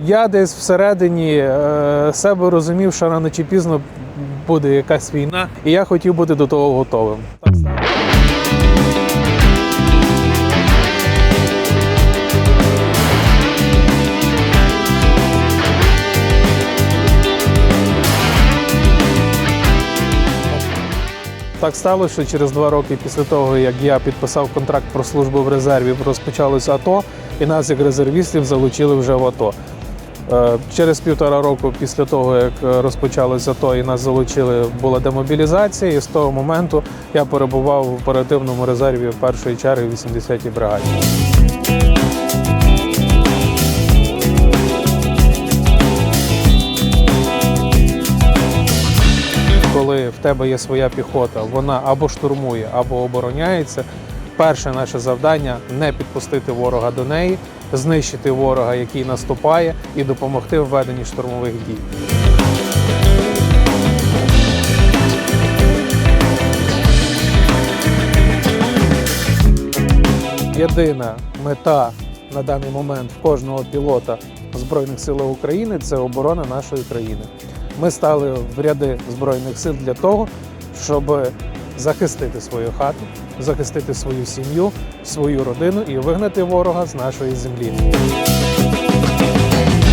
Я десь всередині е, себе розумів, що рано чи пізно буде якась війна, і я хотів бути до того готовим. Так сталося. Що через два роки після того, як я підписав контракт про службу в резерві, розпочалося АТО, і нас як резервістів залучили вже в АТО. Е, Через півтора року після того, як е, розпочалося АТО і нас залучили, була демобілізація, і з того моменту я перебував в оперативному резерві першої черги в 80-й бригаді. коли в тебе є своя піхота, вона або штурмує, або обороняється. Перше наше завдання не підпустити ворога до неї, знищити ворога, який наступає, і допомогти в веденні штурмових дій. Єдина мета на даний момент кожного пілота Збройних сил України це оборона нашої країни. Ми стали в ряди Збройних сил для того, щоб захистити свою хату, захистити свою сім'ю, свою родину і вигнати ворога з нашої землі.